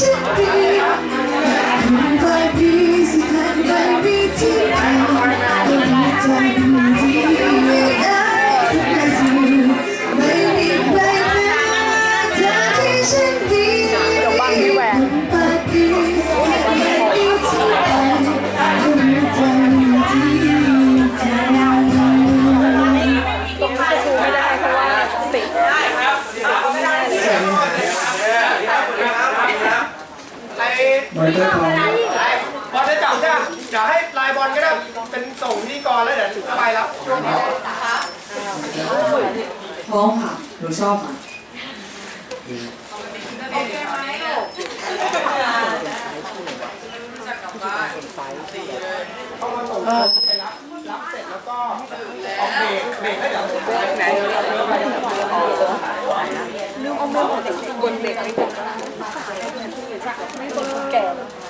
ฉัน จะจับใช่ไหมเดี๋ยวให้ลายบอลก็ได้เป็นส่งพิธีกรแล้วเดี๋ยวถึงไปแล้วช่วงนี้พร้อมค่ะ หนูชอบค่ะต้องมาส่งไปรับรับเสร็จแล้วก็ออกเบรกเบรกแล้วเดี๋ยวไหนอยู่ที่กล้องนู้น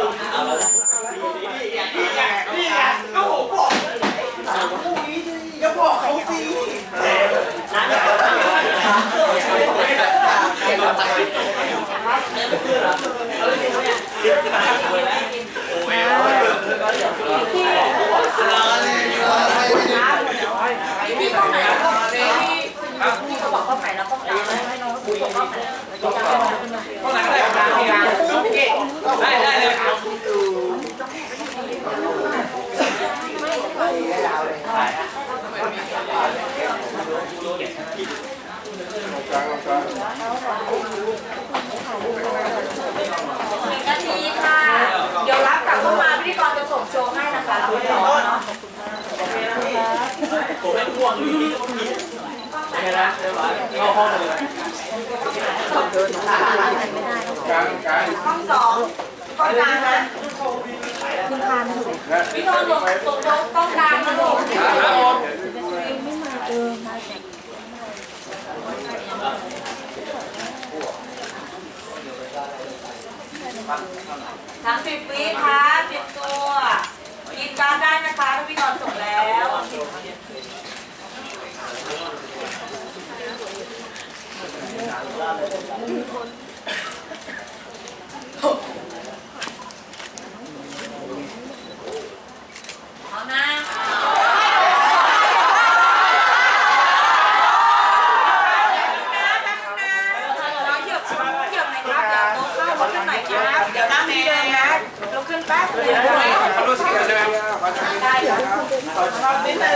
그 라스 ห้องสองกล้องกลางนะพี่โนนหลบหลบกล้องกลางนะลูกทั้งสิบวิค่ะสิบตัวกินการดได้นะคะถ้าพี่นอนส่งแล้ว เอานะเราเหยียบเหยียบไหนครับเดี๋ยวโต๊ะข้าวรถขึ้นหน่อยครับเดี๋ยวนั่งที่เดิมนะลุกขึ้นแป๊บเลย รู้สึกใช่ไหม ได้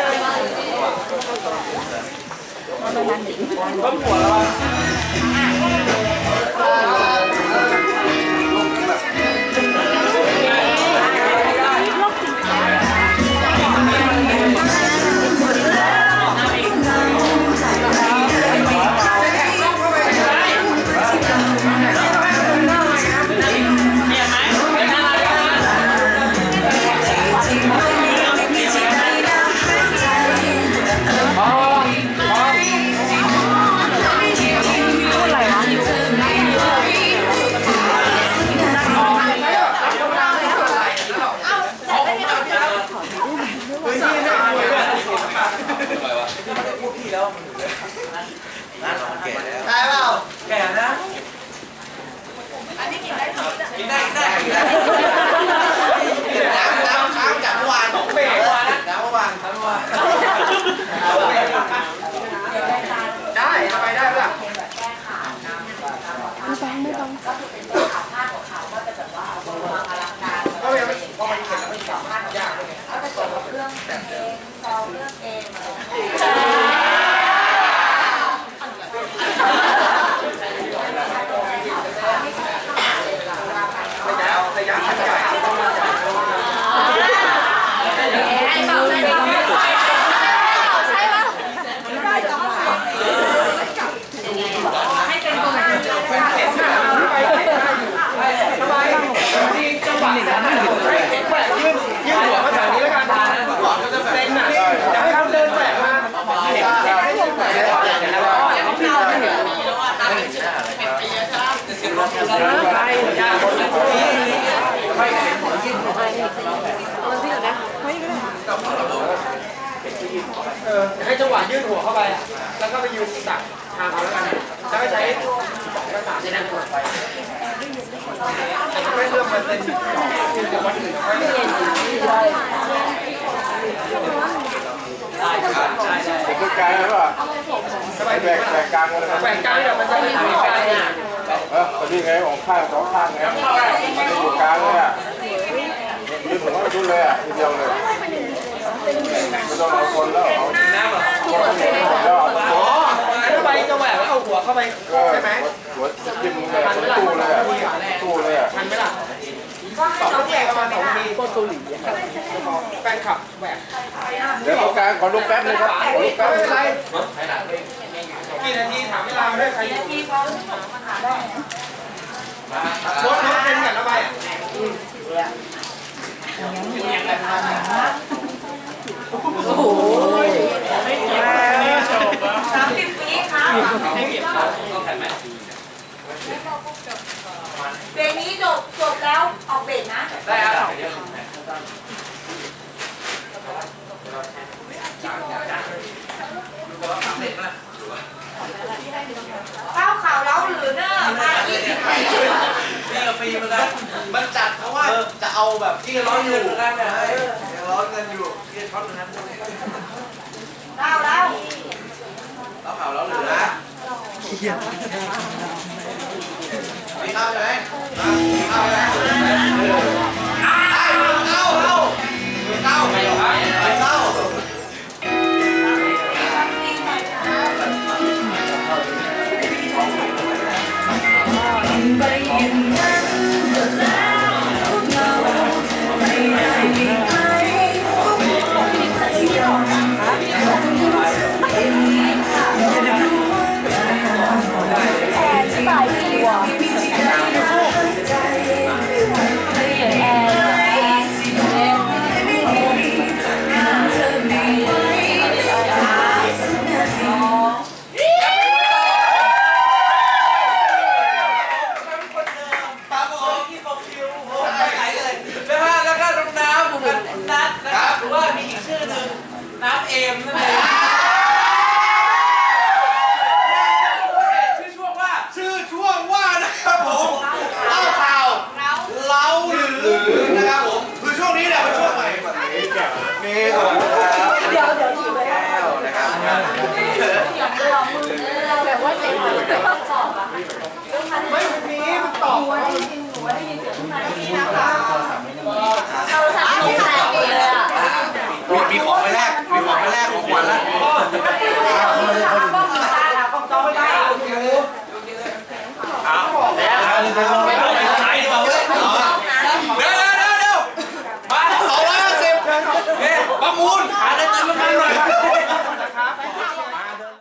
เดี๋ยว นิดนึงต้มหัวแล้วได้เปล่าแก่นะ อันนี้กินได้กินได้กินได้กินได้น้ำน้ำค้างจากเมื่อวานของเบรกน้ำเมื่อวานน้ำเมื่อวานได้เอาไปได้ปะล่ะ ก็ยังไม่พอมันเขียนแล้วมันกลับยากเลยไง ไม่แล้วระยะขนาด เออให้จังหวะยื่นหัวเข้าไปอะแล้วก็ไปยืนดักทางเขาแล้วกันแล้วก็ใช้ภาษาที่นั่นกดไปไม่เริ่มมาเป็นกับวันอื่นไม่ได้เป็นตัวกกลางหรือเปล่าสบายแบดีกแบกกลางเลยนแหวนกลางเนี่ยมันจะเป็นหัวใจเนี่ย เออตอนนี้ไงของข้างสองข้างไงตัวกลางเลยอะยืนหัวดูเลยอะทีเดียวเลยไม่ต้องเอาคนแล้วเอาแล้วอ๋อเข้าไปจะแหวกแล้วเอาหัวเข้าไปใช่ไหมหัวจิ้มเลยตู้เลยอะตู้เลยอะทันไหมล่ะสองนาทีประมาณสองนาทีโคตรเกาหลีแฟนคลับแหวกเดี๋ยวตัวกางขอลูกแป๊บนึงครับขอลูกแป๊บไม่นึเป็นง ไรกี่นาทีถามเวลาด้วยใคร นาทีพอ โค้ชโค้ชเป็นกันแล้วไปอะ สามสิบวิครับเพลงนี้จบจบแล้วออกเบรกนะ ได้ครับ ข้าวขาวเล้าหรือเนอร์มายี่สิบปี นี่กับฟรีเหมือนกันมันจัดเพราะว่าจะเอา แบบที่ร้อนเงินอยู่นั่นนะร้อนเงินอยู่ที่ช็อตเหมือนกันเล่าเล่าเราเผาแล้วเหรือนะมีข้าวใช่ไหมมีข้าวใช่ไหม น้ำเอ็มนั่นเองชื่อช่วงว่าชื่อช่วงว่านะครับผมเล่าข่าวเล่าหรือนะครับผมคือช่วงนี้เนี่ยเป็นช่วงใหม่แบบนี้นี่ขอบคุณครับเดี๋ยวเดี๋ยวถือไปแล้วนะครับไม่มีมันตอบว่า มีมีของไป แรกของไปแรกของขวัญแล้ว